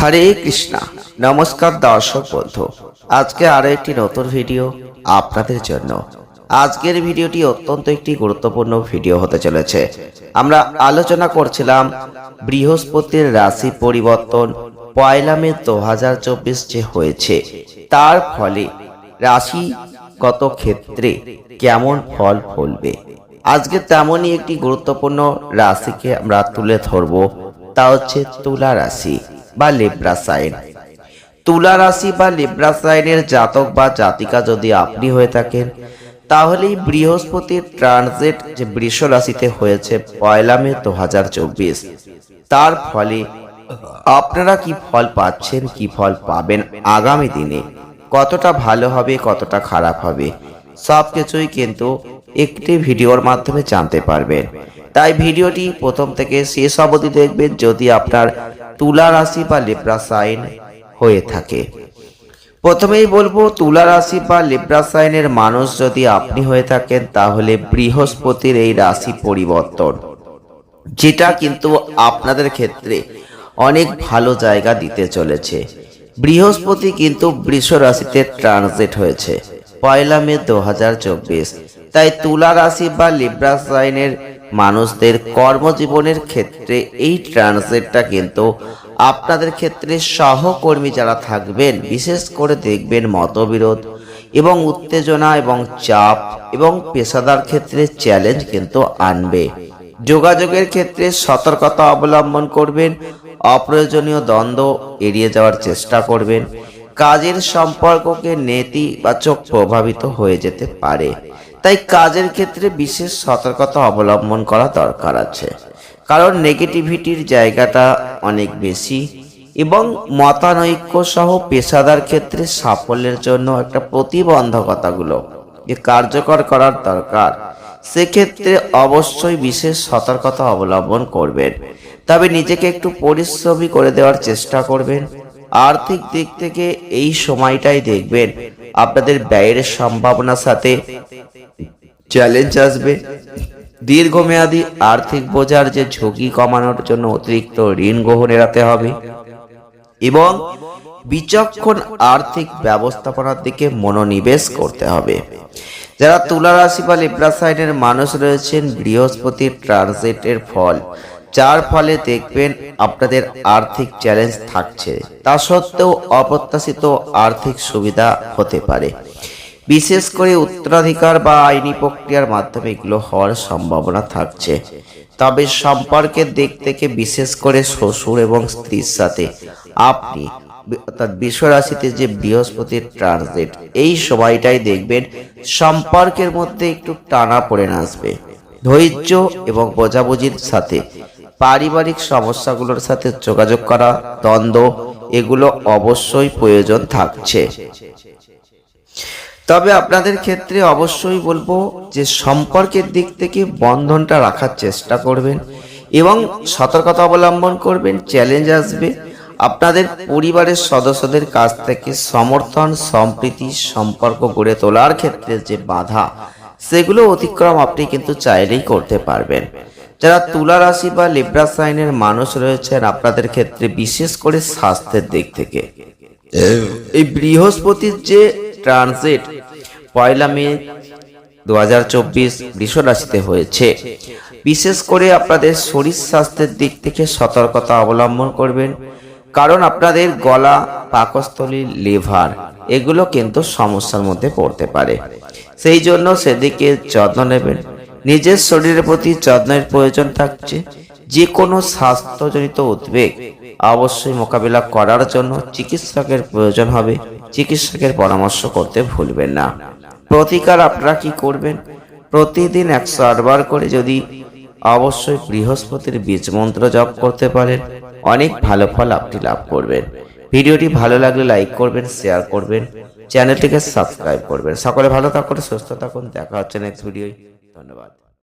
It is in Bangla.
হরে কৃষ্ণা। নমস্কার দর্শক বন্ধু। আজকে আরও একটি নতুন ভিডিও আপনাদের জন্য। আজকের ভিডিওটি অত্যন্ত একটি গুরুত্বপূর্ণ ভিডিও হতে চলেছে। আমরা আলোচনা করছিলাম বৃহস্পতির রাশি পরিবর্তন পয়লা মে দু হাজার চব্বিশ যে হয়েছে। তার ফলে রাশিগত ক্ষেত্রে কেমন ফল ফলবে? আজকে তেমনই একটি গুরুত্বপূর্ণ রাশিকে আমরা তুলে ধরবো। তা হচ্ছে তুলা রাশি। বা লিব্রা সাইন তুলা রাশি বা লিব্রা সাইনের জাতক বা জাতিকা যদি আপনি হয়ে থাকেন, তাহলেই বৃহস্পতির ট্রানজিট যে বৃষ রাশিতে হয়েছে পয়লা মে দু হাজার চব্বিশ। তার ফলে আপনারা কি ফল পাচ্ছেন, কি ফল পাবেন আগামী দিনে? কতটা ভালো হবে, কতটা খারাপ হবে? সব কিছুই কিন্তু একটি ভিডিওর মাধ্যমে জানতে পারবেন। তাই ভিডিওটি প্রথম থেকে শেষ অবধি দেখবেন। যদি আপনার তুলা রাশি বা লিব্রা সাইন হয়ে থাকে। প্রথমেই বলব, তুলা রাশি বা লিব্রা সাইনের মানুষ যদি আপনি হয়ে থাকেন, তাহলে বৃহস্পতির এই রাশি পরিবর্তন, যেটা কিন্তু আপনাদের ক্ষেত্রে অনেক ভালো জায়গা দিতে চলেছে। বৃহস্পতি কিন্তু বৃষ রাশিতে ট্রানজিট হয়েছে, পয়লা মে দু হাজার চব্বিশ। তাই তুলা রাশি বা লিব্রা সাইনের মানুষদের কর্মজীবনের ক্ষেত্রে এই ট্রানজিটটা কিন্তু আপনাদের ক্ষেত্রে সহকর্মী যারা থাকবেন, বিশেষ করে দেখবেন মতবিরোধ এবং উত্তেজনা এবং চাপ এবং পেশাদার ক্ষেত্রে চ্যালেঞ্জ কিন্তু আনবে। যোগাযোগের ক্ষেত্রে সতর্কতা অবলম্বন করবেন, অপ্রয়োজনীয় দ্বন্দ্ব এড়িয়ে যাওয়ার চেষ্টা করবেন, কাজের সম্পর্ককে নেতিবাচক প্রভাবিত হয়ে যেতে পারে। তাই কাজের ক্ষেত্রে বিশেষ সতর্কতা অবলম্বন করা দরকার আছে। কারণ নেগেটিভিটির জায়গাটা অনেক বেশি এবং মতানৈক্য সহ পেশাদার ক্ষেত্রে সাফল্যের জন্য একটা প্রতিবন্ধকতাগুলো যে কার্যকর করার দরকার, সেক্ষেত্রে অবশ্যই বিশেষ সতর্কতা অবলম্বন করবেন। তবে নিজেকে একটু পরিশ্রমী করে দেওয়ার চেষ্টা করবেন। আর্থিক দিক থেকে এই সময়টাই দেখবেন আপনাদের ব্যয়ের সম্ভাবনার সাথে চ্যালেঞ্জ আসবে। দীর্ঘমেয়াদী আর্থিক বোঝার যে ঝুঁকি কমানোর জন্য অতিরিক্ত ঋণ গ্রহণ এড়াতে হবে এবং বিচক্ষণ আর্থিক ব্যবস্থাপনার দিকে মনোনিবেশ করতে হবে। যারা তুলা রাশি বা লিব্রা সাইনের মানুষ রয়েছেন, বৃহস্পতির ট্রানজিটের ফল, যার ফলে দেখবেন আপনাদের আর্থিক চ্যালেঞ্জ থাকছে। তা সত্ত্বেও অপ্রত্যাশিত আর্থিক সুবিধা হতে পারে। বিশেষ করে উত্তরাধিকার বা আইনি প্রক্রিয়ার মাধ্যমে এগুলো হওয়ার সম্ভাবনা থাকছে। তবে সম্পর্কের দিক থেকে বিশেষ করে শ্বশুর এবং স্ত্রীর সাথে আপনি অর্থাৎ বিশ্বরাশিতে যে বৃহস্পতির ট্রানজিট, এই সময়টাই দেখবেন সম্পর্কের মধ্যে একটু টানা পড়ে আসবে। ধৈর্য এবং বোঝাবুঝির সাথে, পারিবারিক সমস্যাগুলোর সাথে যোগাযোগ করা, দ্বন্দ্ব, এগুলো অবশ্যই প্রয়োজন থাকছে। তবে আপনাদের ক্ষেত্রে অবশ্যই বলব যে সম্পর্কের দিক থেকে বন্ধনটা রাখার চেষ্টা করবেন এবং সতর্কতা অবলম্বন করবেন চ্যালেঞ্জ আসবে। আপনাদের পরিবারের সদস্যদের কাছ থেকে সমর্থন, সম্প্রীতি, সম্পর্ক গড়ে তোলার ক্ষেত্রে যে বাধা, সেগুলো অতিক্রম আপনি কিন্তু চাইলেই করতে পারবেন। যারা তুলা রাশি বা লিব্রা সাইনের মানুষ রয়েছেন, আপনাদের ক্ষেত্রে বিশেষ করে স্বাস্থ্যের দিক থেকে। এই বৃহস্পতির যে ট্রানজিট পয়লা মে দু হাজার চব্বিশ বৃষ রাশিতে হয়েছে। বিশেষ করে আপনাদের শরীর স্বাস্থ্যের দিক থেকে সতর্কতা অবলম্বন করবেন, কারণ আপনাদের গলা, পাকস্থলী, লিভার, এগুলো কিন্তু সমস্যার মধ্যে পড়তে পারে। সেই জন্য সেদিকে যত্ন নেবেন। নিজের শরীরের প্রতি যত্নের প্রয়োজন থাকছে। যে কোনো স্বাস্থ্যজনিত উদ্বেগ অবশ্যই মোকাবিলা করার জন্য চিকিৎসকের প্রয়োজন হবে। চিকিৎসকের পরামর্শ করতে ভুলবেন না। প্রতিকার আপনারা কি করবেন? প্রতিদিন একশো আটবার করে যদি অবশ্যই বৃহস্পতির বীজ মন্ত্র জপ করতে পারেন, অনেক ভালো ফল আপনি লাভ করবেন। ভিডিওটি ভালো লাগলে লাইক করবেন শেয়ার করবেন, চ্যানেলটিকে সাবস্ক্রাইব করবেন। সকলে ভালো থাকুন, সুস্থ থাকুন, দেখা হচ্ছে নেক্সট ভিডিও ধন্যবাদ।